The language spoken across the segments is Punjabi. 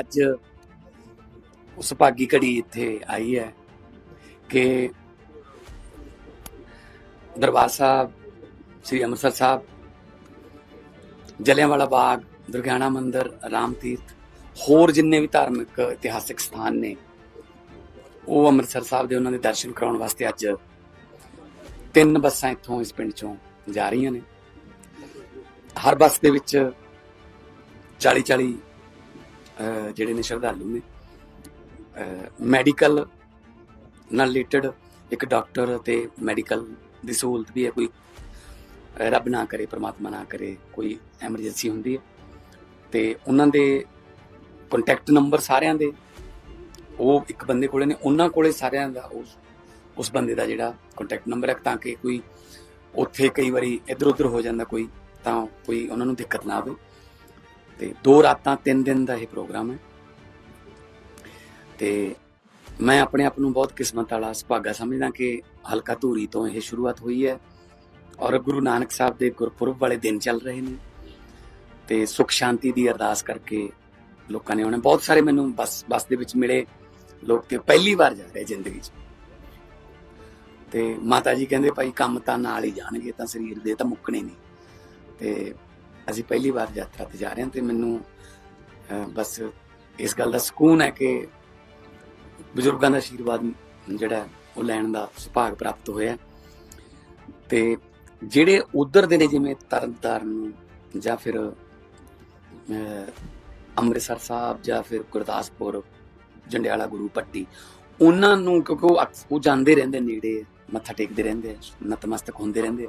ਅੱਜ ਉਸ ਭਾਗੀ ਘੜੀ ਇੱਥੇ ਆਈ ਹੈ ਕਿ ਦਰਬਾਰ ਸਾਹਿਬ, ਸ੍ਰੀ ਅੰਮ੍ਰਿਤਸਰ ਸਾਹਿਬ, ਜਲਿਆਂਵਾਲਾ ਬਾਗ, ਦੁਰਗਿਆਣਾ ਮੰਦਿਰ, ਰਾਮ ਤੀਰਥ, ਹੋਰ ਜਿੰਨੇ ਵੀ ਧਾਰਮਿਕ ਇਤਿਹਾਸਿਕ ਸਥਾਨ ਨੇ, ਉਹ ਅੰਮ੍ਰਿਤਸਰ ਸਾਹਿਬ ਦੇ ਉਹਨਾਂ ਦੇ ਦਰਸ਼ਨ ਕਰਾਉਣ ਵਾਸਤੇ ਅੱਜ ਤਿੰਨ ਬੱਸਾਂ ਇੱਥੋਂ ਇਸ ਪਿੰਡ ਚੋਂ ਜਾ ਰਹੀਆਂ ਨੇ। ਹਰ ਬੱਸ ਦੇ ਵਿੱਚ 40 40 ਜਿਹੜੇ ਨੇ ਸ਼ਰਧਾਲੂ ਨੇ। ਮੈਡੀਕਲ ਨਾਲ ਰਿਲੇਟਡ ਇੱਕ ਡਾਕਟਰ ਤੇ ਮੈਡੀਕਲ ਦੀ ਸਹੂਲਤ ਵੀ ਹੈ, ਕੋਈ ਰੱਬ ਨਾ ਕਰੇ, ਪ੍ਰਮਾਤਮਾ ਨਾ ਕਰੇ, ਕੋਈ ਐਮਰਜੈਂਸੀ ਹੁੰਦੀ ਹੈ। ਤੇ ਉਹਨਾਂ ਦੇ ਕੰਟੈਕਟ ਨੰਬਰ ਸਾਰਿਆਂ ਦੇ, ਉਹ ਇੱਕ ਬੰਦੇ ਕੋਲੇ ਨੇ, ਉਹਨਾਂ ਕੋਲੇ ਸਾਰਿਆਂ ਦਾ ਉਸ ਉਸ ਬੰਦੇ ਦਾ ਜਿਹੜਾ ਕੰਟੈਕਟ ਨੰਬਰ ਹੈ, ਤਾਂ ਕਿ ਕੋਈ ਉੱਥੇ ਕਈ ਵਾਰੀ ਇੱਧਰ ਉੱਧਰ ਹੋ ਜਾਂਦਾ ਕੋਈ, ਤਾਂ ਕੋਈ ਉਹਨਾਂ ਨੂੰ ਦਿੱਕਤ ਨਾ ਆਵੇ। ਤੇ ਦੋ ਰਾਤਾਂ, ਤਿੰਨ ਦਿਨ ਦਾ ਇਹ ਪ੍ਰੋਗਰਾਮ ਹੈ। ਤੇ ਮੈਂ ਆਪਣੇ ਆਪ ਨੂੰ ਬਹੁਤ ਕਿਸਮਤ ਵਾਲਾ ਸੁਭਾਗਾ ਸਮਝਦਾ ਕਿ ਹਲਕਾ ਧੂਰੀ ਤੋਂ ਇਹ ਸ਼ੁਰੂਆਤ ਹੋਈ ਹੈ ਔਰ ਗੁਰੂ ਨਾਨਕ ਸਾਹਿਬ ਦੇ ਗੁਰਪੁਰਬ ਵਾਲੇ ਦਿਨ ਚੱਲ ਰਹੇ ਨੇ ਤੇ ਸੁਖ ਸ਼ਾਂਤੀ ਦੀ ਅਰਦਾਸ ਕਰਕੇ ਲੋਕਾਂ ਨੇ ਆਉਣਾ। ਬਹੁਤ ਸਾਰੇ ਮੈਨੂੰ ਬੱਸ ਬੱਸ ਦੇ ਵਿੱਚ ਮਿਲੇ ਲੋਕ ਕਿ ਪਹਿਲੀ ਵਾਰ ਜਾ ਰਹੇ ਜ਼ਿੰਦਗੀ 'ਚ। ਤੇ ਮਾਤਾ ਜੀ ਕਹਿੰਦੇ ਭਾਈ ਕੰਮ ਤਾਂ ਨਾਲ ਹੀ ਜਾਣਗੇ, ਤਾਂ ਸਰੀਰ ਦੇ ਤਾਂ ਮੁੱਕਣੇ ਨਹੀਂ। ਤੇ ਅਸੀਂ ਪਹਿਲੀ ਵਾਰ ਯਾਤਰਾ ਤੇ ਜਾ ਰਹੇ ਹਾਂ ਤੇ ਮੈਨੂੰ ਬਸ ਇਸ ਗੱਲ ਦਾ ਸਕੂਨ ਹੈ ਕਿ ਬਜ਼ੁਰਗਾਂ ਦਾ ਆਸ਼ੀਰਵਾਦ ਜਿਹੜਾ ਉਹ ਲੈਣ ਦਾ ਸੁਭਾਗ ਪ੍ਰਾਪਤ ਹੋਇਆ ਤੇ ਜਿਹੜੇ ਉਧਰ ਦੇ ਨੇ ਜਿਵੇਂ ਤਰਨਤਾਰਨ ਜਾਂ ਫਿਰ ਅੰਮ੍ਰਿਤਸਰ ਸਾਹਿਬ ਜਾਂ ਫਿਰ ਗੁਰਦਾਸਪੁਰ, ਜੰਡਿਆਲਾ ਗੁਰੂ ਪੱਟੀ, ਉਹਨਾਂ ਨੂੰ ਕਿਉਂਕਿ ਉਹ ਅਕਸ- ਉਹ ਜਾਂਦੇ ਰਹਿੰਦੇ ਨੇੜੇ, ਮੱਥਾ ਟੇਕਦੇ ਰਹਿੰਦੇ ਨਤਮਸਤਕ ਹੁੰਦੇ ਰਹਿੰਦੇ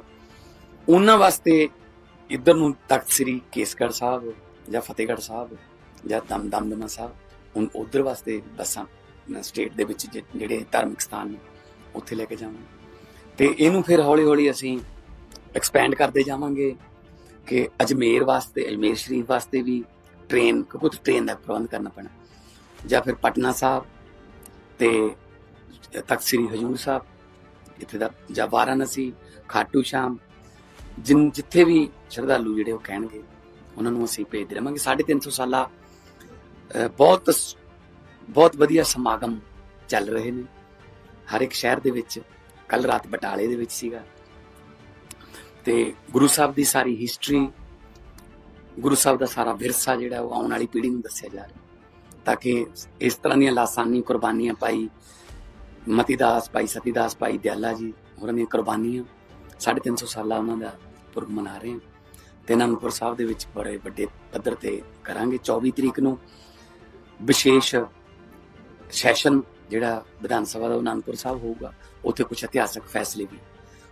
ਉਹਨਾਂ ਵਾਸਤੇ ਇੱਧਰ ਨੂੰ ਤਖਤ ਸ੍ਰੀ ਕੇਸਗੜ੍ਹ ਸਾਹਿਬ ਜਾਂ ਫਤਿਹਗੜ੍ਹ ਸਾਹਿਬ ਜਾਂ ਦਮ ਦਮਦਮਾ ਸਾਹਿਬ, ਹੁਣ ਉਧਰ ਵਾਸਤੇ ਬੱਸਾਂ ਸਟੇਟ ਦੇ ਵਿੱਚ ਜਿਹੜੇ ਧਾਰਮਿਕ ਸਥਾਨ ਨੇ, ਉੱਥੇ ਲੈ ਕੇ ਜਾਵਾਂਗੇ। ਤੇ ਇਹਨੂੰ ਫਿਰ ਹੌਲੀ ਹੌਲੀ ਅਸੀਂ ਐਕਸਪੈਂਡ ਕਰਦੇ ਜਾਵਾਂਗੇ ਕਿ ਅਜਮੇਰ ਵਾਸਤੇ, ਅਜਮੇਰ ਸ਼ਰੀਫ ਵਾਸਤੇ ਵੀ ਟ੍ਰੇਨ ਕਿਉਂਕਿ ਟ੍ਰੇਨ ਦਾ ਪ੍ਰਬੰਧ ਕਰਨਾ ਪੈਣਾ। ਜਾਂ ਫਿਰ ਪਟਨਾ ਸਾਹਿਬ ਤੇ ਤਖਤ ਸ੍ਰੀ ਹਜੂਰ ਸਾਹਿਬ, ਇੱਥੇ ਦਾ, ਜਾਂ ਵਾਰਾਣਸੀ, ਖਾਟੂ ਸ਼ਾਮ ਜਿਨ ਜਿੱਥੇ ਵੀ ਸ਼ਰਧਾਲੂ ਜਿਹੜੇ ਉਹ ਕਹਿਣਗੇ ਉਹਨਾਂ ਨੂੰ ਅਸੀਂ ਭੇਜ ਦੇਵਾਂਗੇ। 350 ਸਾਲਾ ਅਹ, ਬਹੁਤ ਬਹੁਤ ਵਧੀਆ ਸਮਾਗਮ ਚੱਲ ਰਹੇ ਨੇ। ਹਰ ਇੱਕ ਸ਼ਹਿਰ ਦੇ ਵਿੱਚ ਕੱਲ ਰਾਤ ਬਟਾਲੇ ਦੇ ਵਿੱਚ ਸੀਗਾ। ਤੇ ਗੁਰੂ ਸਾਹਿਬ ਦੀ ਸਾਰੀ ਹਿਸਟਰੀ ਗੁਰੂ ਸਾਹਿਬ ਦਾ ਸਾਰਾ ਵਿਰਸਾ ਜਿਹੜਾ ਉਹ ਆਉਣ ਵਾਲੀ ਪੀੜ੍ਹੀ ਨੂੰ ਦੱਸਿਆ ਜਾ ਰਿਹਾ। ਤਾਂ ਕਿ ਇਸ ਤਰ੍ਹਾਂ ਦੀਆਂ ਲਾਸਾਨੀ ਕੁਰਬਾਨੀਆਂ ਪਾਈ ਮਤੀਦਾਸ ਭਾਈ ਸਤੀਦਾਸ ਭਾਈ ਦਿਆਲਾ ਜੀ ਹੋਰਾਂ ਦੀਆਂ ਕੁਰਬਾਨੀਆਂ 350 ਸਾਲਾਂ ਉਹਨਾਂ ਦਾ ਪੁਰਬ ਮਨਾ ਰਹੇ ਹਾਂ। ਤੇ ਅਨੰਦਪੁਰ ਸਾਹਿਬ ਦੇ ਵਿੱਚ ਬੜੇ ਵੱਡੇ ਪੱਧਰ ਤੇ ਕਰਾਂਗੇ। 24 ਤਰੀਕ ਨੂੰ ਵਿਸ਼ੇਸ਼ ਸੈਸ਼ਨ ਜਿਹੜਾ ਵਿਧਾਨ ਸਭਾ ਦਾ ਅਨੰਦਪੁਰ ਸਾਹਿਬ ਹੋਊਗਾ ਉੱਥੇ ਕੁਝ ਇਤਿਹਾਸਕ ਫੈਸਲੇ ਵੀ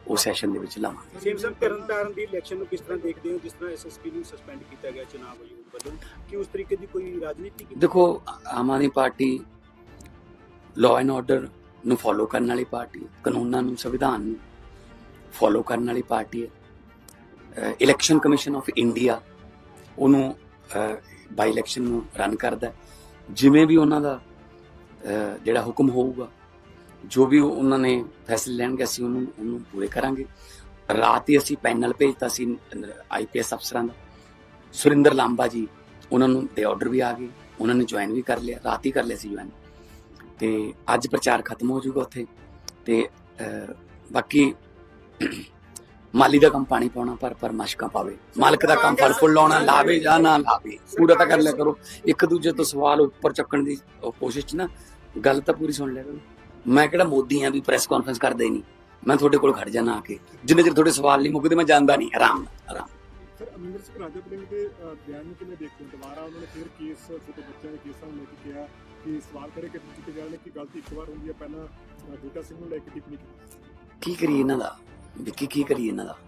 ਉਹ ਸੈਸ਼ਨ ਦੇ ਵਿੱਚ ਲਵਾਂਗੇ। ਸੇਮ ਸਮ ਤਰਨਤਾਰਨ ਦੀ ਇਲੈਕਸ਼ਨ ਨੂੰ ਕਿਸ ਤਰ੍ਹਾਂ ਦੇਖਦੇ ਹੋ? ਜਿਸ ਤਰ੍ਹਾਂ ਐਸਐਸਪੀ ਨੂੰ ਸਸਪੈਂਡ ਕੀਤਾ ਗਿਆ ਚੁਣਾਵ ਆਯੋਗ ਵੱਲੋਂ ਕਿ ਉਸ ਤਰੀਕੇ ਦੀ ਕੋਈ ਰਾਜਨੀਤੀ ਦੇਖੋ Aam Aadmi party law and order ਨੂੰ ਫੋਲੋ ਕਰਨ ਵਾਲੀ ਪਾਰਟੀ ਕਾਨੂੰਨਾਂ ਨੂੰ ਸੰਵਿਧਾਨ ਨੂੰ ਫੋਲੋ ਕਰਨ ਵਾਲੀ ਪਾਰਟੀ ਹੈ। ਇਲੈਕਸ਼ਨ ਕਮਿਸ਼ਨ ਆਫ ਇੰਡੀਆ ਉਹਨੂੰ ਬਾਈ ਇਲੈਕਸ਼ਨ ਨੂੰ ਰਨ ਕਰਦਾ ਜਿਵੇਂ ਵੀ ਉਹਨਾਂ ਦਾ ਜਿਹੜਾ ਹੁਕਮ ਹੋਊਗਾ, ਜੋ ਵੀ ਉਹਨਾਂ ਨੇ ਫੈਸਲੇ ਲੈਣਗੇ, ਅਸੀਂ ਉਹਨੂੰ ਉਹਨੂੰ ਪੂਰੇ ਕਰਾਂਗੇ। ਰਾਤ ਹੀ ਅਸੀਂ ਪੈਨਲ ਭੇਜਤਾ ਸੀ ਆਈਪੀਐਸ ਅਫਸਰਾਂ ਦਾ। ਸੁਰਿੰਦਰ ਲਾਂਬਾ ਜੀ, ਉਹਨਾਂ ਨੂੰ ਦੇ ਆਰਡਰ ਵੀ ਆ ਗਏ। ਉਹਨਾਂ ਨੇ ਜੁਆਇਨ ਵੀ ਕਰ ਲਿਆ, ਰਾਤ ਹੀ ਕਰ ਲਿਆ ਸੀ ਜੁਆਇਨ ਤੇ ਅੱਜ ਪ੍ਰਚਾਰ ਖਤਮ ਹੋ ਜਾਊਗਾ ਉੱਥੇ। ਤੇ ਬਾਕੀ ਮਾਲੀ ਦਾ ਕੰਮ ਪਾਣੀ ਪਾਉਣਾ ਪਰ ਪਰ ਮਸ਼ਕਾਂ ਪਾਵੇ। ਮਾਲਕ ਦਾ ਕੰਮ ਫਲ ਫੁੱਲ ਲਾਉਣਾ ਲਾਵੇ ਜਾਂ ਨਾ ਲਾਵੇ ਪੂਰਾ ਤਾਂ ਕਰ ਲਿਆ ਕਰੋ। ਇੱਕ ਦੂਜੇ ਤੋਂ ਸਵਾਲ ਉੱਪਰ ਚੱਕਣ ਦੀ ਕੋਸ਼ਿਸ਼ 'ਚ ਨਾ ਗੱਲ ਤਾਂ ਪੂਰੀ ਸੁਣ ਲਿਆ ਕਰੋ। ਮੈਂ ਕਿਹੜਾ ਮੋਦੀ ਆ ਵੀ ਪ੍ਰੈਸ ਕਾਨਫਰੰਸ ਕਰਦਾ ਹੀ ਨਹੀਂ ਮੈਂ ਤੁਹਾਡੇ ਕੋਲ ਖੜ ਜਾਣਾ ਆ ਕੇ। ਜਿੰਨੇ ਚਿਰ ਤੁਹਾਡੇ ਸਵਾਲ ਨਹੀਂ ਮੁੱਕਦੇ ਮੈਂ ਜਾਂਦਾ ਨਹੀਂ ਆਰਾਮ ਆਰਾਮ। ਸਰ ਅਮਰਿੰਦਰ ਸਿੰਘ ਰਾਜਾ ਵੜਿੰਗ ਦੇ ਬਿਆਨ ਨੂੰ ਕਿਵੇਂ ਦੇਖਦੇ ਹੋ? ਦੁਬਾਰਾ ਉਹਨਾਂ ਨੇ ਫਿਰ ਕੇਸ ਛੋਟੇ ਬੱਚਿਆਂ ਦੇ ਕੇਸਾਂ ਨੂੰ ਲੈ ਕੇ ਕਿਹਾ ਕਿ ਸਵਾਲ ਕਰ ਜਾ ਰਹੇ ਨੇ ਕਿ ਗਲਤੀ ਇੱਕ ਵਾਰ ਹੁੰਦੀ ਹੈ ਪਹਿਲਾਂ ਬੂਟਾ ਸਿੰਘ ਨੂੰ ਲੈ ਕੇ ਟਿੱਪਣੀ ਕੀਤੀ। ਕੀ ਕਰੀਏ ਇਹਨਾਂ ਦਾ? ਵਿੱਕੀ ਕੀ ਕਰੀਏ ਇਹਨਾਂ ਦਾ?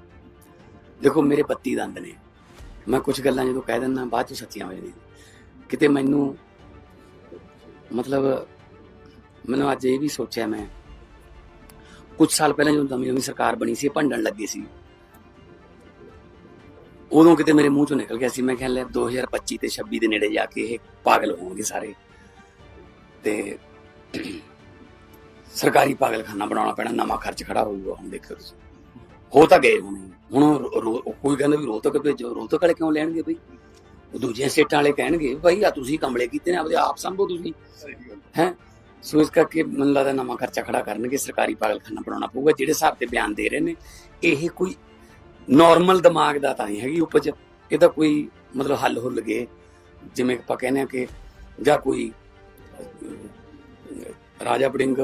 ਦੇਖੋ, ਮੇਰੇ ਪੱਤੀ ਦੰਦ ਨੇ। ਮੈਂ ਕੁਝ ਗੱਲਾਂ ਜਦੋਂ ਕਹਿ ਦਿੰਦਾ, ਬਾਅਦ ਚ ਸੱਚੀਆਂ ਹੋ ਜਾਂਦੀਆਂ। ਕਿਤੇ ਮੈਨੂੰ ਮਤਲਬ ਮੈਨੂੰ ਅੱਜ ਇਹ ਵੀ ਸੋਚਿਆ ਮੈਂ ਕੁਝ ਸਾਲ ਪਹਿਲਾਂ ਜਦੋਂ ਨਵੀਂ ਨਵੀਂ ਸਰਕਾਰ ਬਣੀ ਸੀ, ਇਹ ਭੰਡਣ ਲੱਗੇ ਸੀ। ਉਦੋਂ ਕਿਤੇ ਮੇਰੇ ਮੂੰਹ ਚੋਂ ਨਿਕਲ ਗਿਆ ਸੀ। ਮੈਂ ਕਿਹਾ, ਲੈ 2025 ਤੇ 26 ਦੇ ਨੇੜੇ ਜਾ ਕੇ ਇਹ ਪਾਗਲ ਹੋਣਗੇ ਸਾਰੇ। ਤੇ ਸਰਕਾਰੀ ਪਾਗਲਖਾਨਾ ਬਣਾਉਣਾ ਪੈਣਾ, ਨਵਾਂ ਖਰਚ ਖੜਾ ਹੋਊਗਾ, ਹੁਣ ਦੇਖੋ ਤੁਸੀਂ। ਹੋ ਤਾਂ ਗਏ ਹੁਣ ਹੁਣ ਕੋਈ ਕਹਿੰਦਾ ਵੀ ਰੋਹਤਕ ਭੇਜੋ ਰੋਹਤਕ ਵਾਲੇ ਕਿਉਂ ਲੈਣਗੇ ਬਈ? ਉਹ ਦੂਜੀਆਂ ਸਟੇਟਾਂ ਵਾਲੇ ਕਹਿਣਗੇ ਭਾਈ ਆ ਤੁਸੀਂ ਕਮਲੇ ਕੀਤੇ ਨੇ ਆਪਦੇ ਆਪ ਸੰਭੋ ਤੁਸੀਂ। ਹੈ। ਸੋ ਇਸ ਕਰਕੇ ਮੈਨੂੰ ਲੱਗਦਾ ਨਵਾਂ ਖਰਚਾ ਖੜਾ ਕਰਨਗੇ ਸਰਕਾਰੀ ਪਾਗਲਖਾਨਾ ਬਣਾਉਣਾ ਪਊਗਾ ਜਿਹੜੇ ਹਿਸਾਬ ਤੇ ਬਿਆਨ ਦੇ ਰਹੇ ਨੇ। ਇਹ ਕੋਈ ਨਾਰਮਲ ਦਿਮਾਗ ਦਾ ਤਾਂ ਨਹੀਂ ਹੈਗੀ ਉਪਜ। ਇਹਦਾ ਕੋਈ ਮਤਲਬ ਹੱਲ ਹੁੱਲ ਗਏ। ਜਿਵੇਂ ਆਪਾਂ ਕਹਿੰਦੇ ਆ ਕਿ ਜਾਂ ਕੋਈ ਰਾਜਾ ਬੜਿੰਗ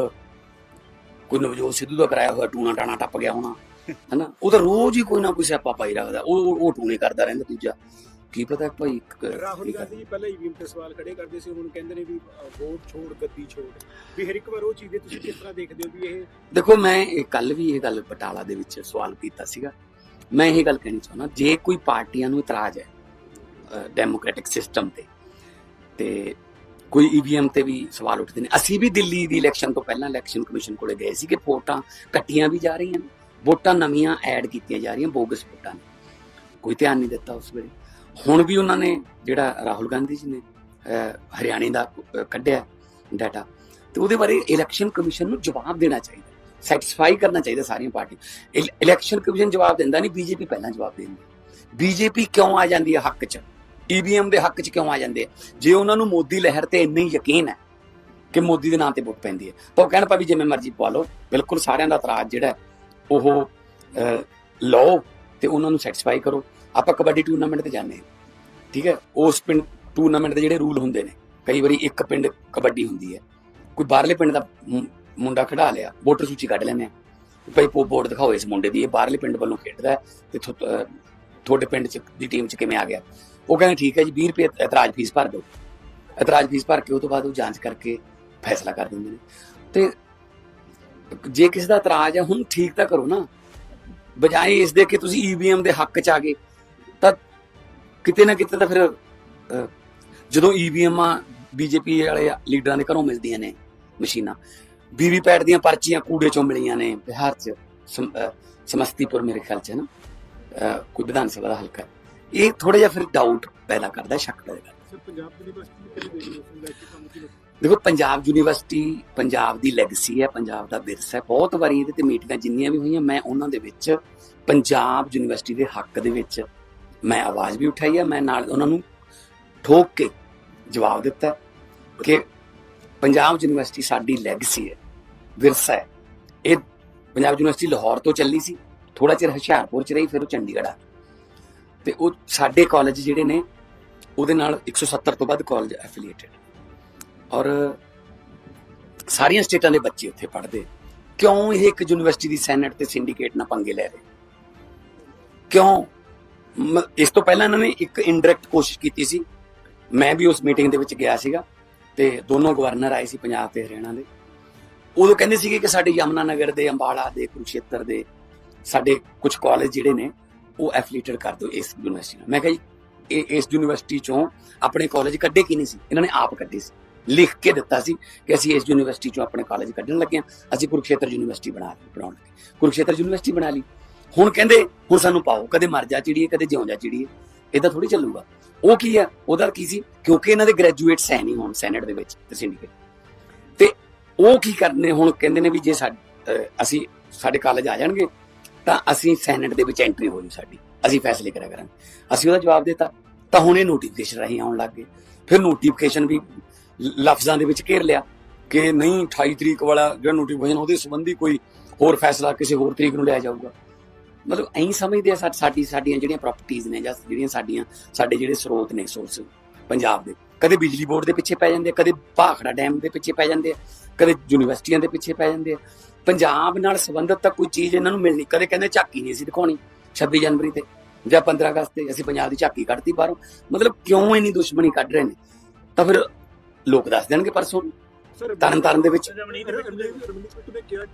ਕੋਈ ਨਵਜੋਤ ਸਿੱਧੂ ਦਾ ਕਰਾਇਆ ਹੋਇਆ ਟੂਣਾ ਟਾਣਾ ਟੱਪ ਗਿਆ ਹੋਣਾ। ਹਨਾ? ਉਹ ਤਾਂ ਰੋਜ਼ ਹੀ ਕੋਈ ਨਾ ਕੋਈ ਸਿਆਪਾ ਪਾਈ ਰੱਖਦਾ। ਉਹ ਉਹ- ਟੂਣੇ ਕਰਦਾ ਰਹਿੰਦਾ ਦੂਜਾ। ਕੀ ਪਤਾ ਭਾਈ ਕ- ਰਾਹੁਲ ਕੀ ਕਰ- ਗਾਂਧੀ ਜੀ ਪਹਿਲਾਂ ਈਵੀਐਮ ਤੇ ਸਵਾਲ ਖੜੇ ਕਰਦੇ ਸੀ ਹੁਣ ਕਹਿੰਦੇ ਨੇ ਵੀ ਅ, ਵੋਟ ਛੋੜ ਗੱਦੀ ਛੋੜ। ਵੀ ਹਰ ਇੱਕ ਵਾਰ ਉਹ ਚੀਜ਼ ਦੇ ਤੁਸੀਂ ਕਿਸ ਤਰ੍ਹਾਂ ਦੇਖਦੇ ਹੋ ਵੀ ਇਹ ਦੇਖੋ ਮੈਂ ਇਹ ਕੱਲ ਵੀ ਇਹ ਗੱਲ ਬਟਾਲਾ ਦੇ ਵਿੱਚ ਸਵਾਲ ਕੀਤਾ ਸੀਗਾ। ਮੈਂ ਇਹ ਗੱਲ ਕਹਿਣੀ ਚਾਹੁੰਦਾ ਜੇ ਕੋਈ ਪਾਰਟੀਆਂ ਨੂੰ ਇਤਰਾਜ਼ ਹੈ ਡੈਮੋਕ੍ਰੈਟਿਕ ਸਿਸਟਮ ਤੇ ਤੇ ਕੋਈ ਈਵੀਐਮ ਤੇ ਵੀ ਸਵਾਲ ਉੱਠਦੇ ਨੇ। ਅਸੀਂ ਵੀ ਦਿੱਲੀ ਦੀ ਇਲੈਕਸ਼ਨ ਤੋਂ ਪਹਿਲਾਂ ਇਲੈਕਸ਼ਨ ਕਮਿਸ਼ਨ ਕੋਲੇ ਗਏ ਸੀ ਕਿ ਵੋਟਾਂ ਕੱਟੀਆਂ ਵੀ ਜਾ ਰਹੀਆਂ ਨੇ। ਵੋਟਾਂ ਨਵੀਆਂ ਐਡ ਕੀਤੀਆਂ ਜਾ ਰਹੀਆਂ ਬੋਗਸ ਵੋਟਾਂ ਕੋਈ ਧਿਆਨ ਨਹੀਂ ਦਿੱਤਾ ਉਸ ਵੇਲੇ। ਹੁਣ ਵੀ ਉਹਨਾਂ ਨੇ ਜਿਹੜਾ ਰਾਹੁਲ ਗਾਂਧੀ ਜੀ ਨੇ ਹਰਿਆਣੇ ਦਾ ਕੱਢਿਆ ਡਾਟਾ ਤੇ ਉਹਦੇ ਬਾਰੇ ਇਲੈਕਸ਼ਨ ਕਮਿਸ਼ਨ ਨੂੰ ਜਵਾਬ ਦੇਣਾ ਚਾਹੀਦਾ। ਸੈਟੀਸਫਾਈ ਕਰਨਾ ਚਾਹੀਦਾ ਸਾਰੀਆਂ ਪਾਰਟੀ ਇਲੈਕਸ਼ਨ ਕਮਿਸ਼ਨ ਜਵਾਬ ਦਿੰਦਾ ਨਹੀਂ ਬੀਜੇਪੀ ਪਹਿਲਾਂ ਜਵਾਬ ਦਿੰਦੀ ਬੀਜੇਪੀ ਕਿਉਂ ਆ ਜਾਂਦੀ ਹੈ ਹੱਕ 'ਚ? ਈਵੀਐਮ ਦੇ ਹੱਕ 'ਚ ਕਿਉਂ ਆ ਜਾਂਦੇ ਆ? ਜੇ ਉਹਨਾਂ ਨੂੰ ਮੋਦੀ ਲਹਿਰ ਤੇ ਇੰਨਾ ਹੀ ਯਕੀਨ ਹੈ ਕਿ ਮੋਦੀ ਦੇ ਨਾਂ ਤੇ ਵੋਟ ਪੈਂਦੀ ਹੈ, ਤਾਂ ਉਹ ਕਹਿਣ ਪਾ ਵੀ ਜਿਵੇਂ ਮਰਜ਼ੀ ਪਾ ਲਓ, ਬਿਲਕੁਲ ਸਾਰਿਆਂ ਦਾ ਇਤਰਾਜ਼ ਜਿਹੜਾ ਉਹ ਲਓ ਤੇ ਉਹਨਾਂ ਨੂੰ ਸੈਟੀਸਫਾਈ ਕਰੋ। ਆਪਾਂ ਕਬੱਡੀ ਟੂਰਨਾਮੈਂਟ ਤੇ ਜਾਂਦੇ ਹਾਂ। ਠੀਕ ਹੈ? ਉਸ ਪਿੰਡ ਟੂਰਨਾਮੈਂਟ ਦੇ ਜਿਹੜੇ ਰੂਲ ਹੁੰਦੇ ਨੇ, ਕਈ ਵਾਰੀ ਇੱਕ ਪਿੰਡ ਕਬੱਡੀ ਹੁੰਦੀ ਹੈ। ਕੋਈ ਬਾਹਰਲੇ ਪਿੰਡ ਦਾ ਮੁੰਡਾ ਖੜਾ ਲਿਆ, ਵੋਟਰ ਸੂਚੀ ਕੱਢ ਲੈਂਦੇ ਆ ਭਾਈ ਪੋ ਬੋਰਡ ਦਿਖਾਓ ਇਸ ਮੁੰਡੇ ਦੀ, ਇਹ ਬਾਹਰਲੇ ਪਿੰਡ ਵੱਲੋਂ ਖੇਡਦਾ ਹੈ ਤੇ ਥੋ- ਤੁਹਾਡੇ ਪਿੰਡ ਚ, ਦੀ ਟੀਮ ਚ ਕਿਵੇਂ ਆ ਗਿਆ? ਉਹ ਕਹਿੰਦੇ ਠੀਕ ਹੈ ਜੀ 20 ਰੁਪਏ ਇਤਰਾਜ਼ ਫੀਸ ਭਰ ਦਿਓ। ਇਤਰਾਜ਼ ਫੀਸ ਭਰ ਕੇ ਉਹ ਤੋਂ ਬਾਅਦ ਉਹ ਜਾਂਚ ਕਰਕੇ ਫੈਸਲਾ ਕਰ ਦਿੰਦੇ ਨੇ। ਤੇ ਜੇ ਕਿਸੇ ਦਾ ਇਤਰਾਜ਼ ਹੈ ਹੁਣ ਠੀਕ ਤਾਂ ਕਰੋ ਨਾ। ਬਜਾਏ ਇਸ ਦੇ ਕਿ ਤੁਸੀਂ ਈਵੀਐਮ ਦੇ ਹੱਕ ਚ ਆ ਗਏ ਤਾਂ ਕਿਤੇ ਨਾ ਕਿਤੇ ਤਾਂ ਫਿਰ ਅਹ, ਜਦੋਂ ਈਵੀਐਮ ਆ ਬੀਜੇਪੀ ਵਾਲੇ ਲੀਡਰਾਂ ਦੇ ਘਰੋਂ ਮਿਲਦੀਆਂ ਨੇ ਮਸ਼ੀਨਾਂ। ਵੀਵੀਪੈਟ ਦੀਆਂ ਪਰਚੀਆਂ ਕੂੜੇ ਚੋਂ ਮਿਲੀਆਂ ਨੇ ਬਿਹਾਰ ਚ ਸਮ- ਸਮਸਤੀਪੁਰ ਮੇਰੇ ਖਿਆਲ ਚ ਹੈ ਨਾ। ਕੋਈ ਵਿਧਾਨ ਸਭਾ ਦਾ ਹਲਕਾ ਇਹ ਥੋੜਾ ਜਿਹਾ ਫਿਰ ਡਾਊਟ ਪੈਦਾ ਕਰਦਾ ਸ਼ੱਕ ਪੈਦਾ ਕਰਦਾ। ਪੰਜਾਬ ਯੂਨੀਵਰਸਿਟੀ ਕਿਹੜੀ ਕੰਮ ਕੀ ਦੇਖੋ, ਪੰਜਾਬ ਯੂਨੀਵਰਸਿਟੀ ਪੰਜਾਬ ਦੀ ਲੈਗਸੀ ਹੈ, ਪੰਜਾਬ ਦਾ ਵਿਰਸਾ ਹੈ। ਬਹੁਤ ਵਾਰੀ ਇਹਦੇ ਤੇ ਮੀਟਿੰਗਾਂ ਜਿੰਨੀਆਂ ਵੀ ਹੋਈਆਂ, ਮੈਂ ਉਹਨਾਂ ਦੇ ਵਿੱਚ ਪੰਜਾਬ ਯੂਨੀਵਰਸਿਟੀ ਦੇ ਹੱਕ ਦੇ ਵਿੱਚ ਮੈਂ ਆਵਾਜ਼ ਵੀ ਉਠਾਈ ਹੈ। ਮੈਂ ਨਾਲ ਉਹਨਾਂ ਨੂੰ ਠੋਕ ਕੇ ਜਵਾਬ ਦਿੱਤਾ ਕਿ ਪੰਜਾਬ ਯੂਨੀਵਰਸਿਟੀ ਸਾਡੀ ਲੈਗਸੀ ਹੈ ਵਿਰਸਾ ਹੈ। ਇਹ ਪੰਜਾਬ ਯੂਨੀਵਰਸਿਟੀ ਲਾਹੌਰ ਤੋਂ ਚੱਲੀ ਸੀ ਥੋੜਾ ਚਿਰ ਹੁਸ਼ਿਆਰਪੁਰ ਚ ਰਹੀ, ਫਿਰ ਉਹ ਚੰਡੀਗੜ੍ਹ ਆ ਗਈ। ਤੇ ਉਹ ਸਾਡੇ ਕਾਲਜ ਜਿਹੜੇ ਨੇ, ਉਹਦੇ ਨਾਲ 170 ਤੋਂ ਵੱਧ ਕਾਲਜ ਐਫੀਲੀਏਟਡ ਔਰ ਸਾਰੀਆਂ ਸਟੇਟਾਂ ਦੇ ਬੱਚੇ ਉੱਥੇ ਪੜ੍ਹਦੇ। ਕਿਉਂ ਇਹ ਇੱਕ ਯੂਨੀਵਰਸਿਟੀ ਦੀ ਸੈਨੇਟ ਤੇ ਸਿੰਡੀਕੇਟ ਨਾਲ ਪੰਗੇ ਲੈ ਰਹੇ? ਕਿਉਂ? ਮ- ਇਸ ਤੋਂ ਪਹਿਲਾਂ ਇਹਨਾਂ ਨੇ ਇੱਕ ਇਨਡਾਇਰੈਕਟ ਕੋਸ਼ਿਸ਼ ਕੀਤੀ ਸੀ। ਮੈਂ ਵੀ ਉਸ ਮੀਟਿੰਗ ਦੇ ਵਿੱਚ ਗਿਆ ਸੀਗਾ ਤੇ ਦੋਨੋਂ ਗਵਰਨਰ ਆਏ ਸੀ ਪੰਜਾਬ ਤੇ ਹਰਿਆਣਾ ਦੇ। ਉਦੋਂ ਕਹਿੰਦੇ ਸੀਗੇ ਕਿ ਸਾਡੇ ਯਮਨਾ ਨਗਰ ਦੇ, ਅੰਬਾਲਾ ਦੇ, ਕੁਰੂਕਸ਼ੇਤਰ ਦੇ ਸਾਡੇ ਕੁਝ ਕਾਲਜ ਜਿਹੜੇ ਨੇ, ਉਹ ਐਫੀਲੀਏਟਡ ਕਰ ਦਿਓ ਇਸ ਯੂਨੀਵਰਸਿਟੀ ਨਾਲ। ਮੈਂ ਕਿਹਾ ਜੀ, ਇਹ, ਇਸ ਯੂਨੀਵਰਸਿਟੀ ਚੋਂ ਆਪਣੇ ਕਾਲਜ ਕੱਢੇ ਕੀ ਨਹੀਂ ਸੀ? ਇਹਨਾਂ ਨੇ ਆਪ ਕੱਢੇ ਸੀ। ਲਿਖ ਕੇ ਦਿੱਤਾ ਸੀ ਕਿ ਅਸੀਂ ਇਸ ਯੂਨੀਵਰਸਿਟੀ ਚੋਂ ਆਪਣੇ ਕਾਲਜ ਕੱਢਣ ਲੱਗੇ ਹਾਂ। ਅਸੀਂ ਕੁਰਕਸ਼ੇਤਰ ਯੂਨੀਵਰਸਿਟੀ ਬਣਾ ਬਣਾਉਣ ਲੱਗੇ। ਕੁਰਕਸ਼ੇਤਰ ਯੂਨੀਵਰਸਿਟੀ ਬਣਾ ਲਈ। ਹੁਣ ਕਹਿੰਦੇ, ਹੁਣ ਸਾਨੂੰ ਪਾਓ, ਕਦੇ ਮਰ ਜਾ ਚਿੜੀਏ, ਕਦੇ ਜਿਉਂ ਜਾ ਚਿੜੀਏ। ਇਦਾਂ ਥੋੜੀ ਚੱਲੂਗਾ। ਉਹ ਕੀ ਆ ਉਹਦਾ ਕੀ ਸੀ? ਕਿਉਂਕਿ ਇਹਨਾਂ ਦੇ ਗ੍ਰੈਜੂਏਟਸ ਹੈ ਨਹੀਂ ਹੁਣ ਸੈਨੇਟ ਦੇ ਵਿੱਚ, ਤੇ ਸਿੰਡੀਕੇਟ ਤੇ ਉਹ ਕੀ ਕਰਨੇ? ਹੁਣ ਕਹਿੰਦੇ ਨੇ ਵੀ ਜੇ ਸਾ- ਅਸੀਂ ਸਾਡੇ ਕਾਲਜ ਆ ਜਾਣਗੇ, ਤਾਂ ਅਸੀਂ ਸੈਨੇਟ ਦੇ ਵਿੱਚ ਐਂਟਰੀ ਹੋ ਜੂ ਸਾਡੀ। ਅਸੀਂ ਫੈਸਲੇ ਕਰਿਆ ਕਰਾਂਗੇ। ਅਸੀਂ ਉਹਦਾ ਜਵਾਬ ਦਿੱਤਾ। ਤਾਂ ਹੁਣ ਇਹ ਨੋਟੀਫਿਕੇਸ਼ਨ ਰਹੀ ਆਉਣ ਲੱਗ ਗਏ। ਫਿਰ ਨੋਟੀਫਿਕੇਸ਼ਨ ਵੀ ਲਫ਼ਜ਼ਾਂ ਦੇ ਵਿੱਚ ਘੇਰ ਲਿਆ ਕਿ ਨਹੀਂ 28 ਤਰੀਕ ਵਾਲਾ ਜਿਹੜਾ ਨੋਟੀਫਿਕੇਸ਼ਨ ਉਹਦੇ ਸੰਬੰਧੀ ਕੋਈ ਹੋਰ ਫੈਸਲਾ ਕਿਸੇ ਹੋਰ ਤਰੀਕ ਨੂੰ ਲਿਆ ਜਾਊਗਾ। ਮਤਲਬ ਐਂ ਸਮਝਦੇ ਆ ਸਾਡੀ, ਸਾਡੀਆਂ ਜਿਹੜੀਆਂ ਪ੍ਰਾਪਰਟੀਆਂ ਨੇ ਜਾਂ ਜਿਹੜੀਆਂ ਸਾਡੀਆਂ, ਸਾਡੇ ਜਿਹੜੇ ਸਰੋਤ ਨੇ ਸੋਰਸ ਪੰਜਾਬ ਦੇ। ਕਦੇ ਬਿਜਲੀ ਬੋਰਡ ਦੇ ਪਿੱਛੇ ਪੈ ਜਾਂਦੇ ਆ, ਕਦੇ ਭਾਖੜਾ ਡੈਮ ਦੇ ਪਿੱਛੇ ਪੈ ਜਾਂਦੇ ਆ, ਕਦੇ ਯੂਨੀਵਰਸਿਟੀਆਂ ਦੇ ਪਿੱਛੇ ਪੈ ਜਾਂਦੇ ਆ। ਪੰਜਾਬ ਨਾਲ ਸੰਬੰਧਿਤ ਤਾਂ ਕੋਈ ਚੀਜ਼ ਇਹਨਾਂ ਨੂੰ ਮਿਲਣੀ, ਕਦੇ ਕਹਿੰਦੇ ਝਾਕੀ ਨਹੀਂ ਸੀ ਦਿਖਾਉਣੀ 26 ਜਨਵਰੀ ਤੇ ਜਾਂ 15 ਅਗਸਤ ਤੇ ਅਸੀਂ ਪੰਜਾਬ ਦੀ ਝਾਕੀ ਕੱਢਤੀ ਬਾਹਰੋਂ। ਮਤਲਬ ਕਿਉਂ ਇੰਨੀ ਦੁਸ਼ਮਣੀ ਕੱਢ ਰਹੇ ਨੇ? ਤਾਂ ਫਿਰ ਲੋਕ ਦੱਸ ਦੇਣਗੇ ਪਰਸੋਂ ਨੂੰ। ਤਰਨ ਤਾਰਨ ਦੇ ਵਿੱਚ ਰਮਨੀਤ ਨੇ ਕਿਹਾ ਕਿ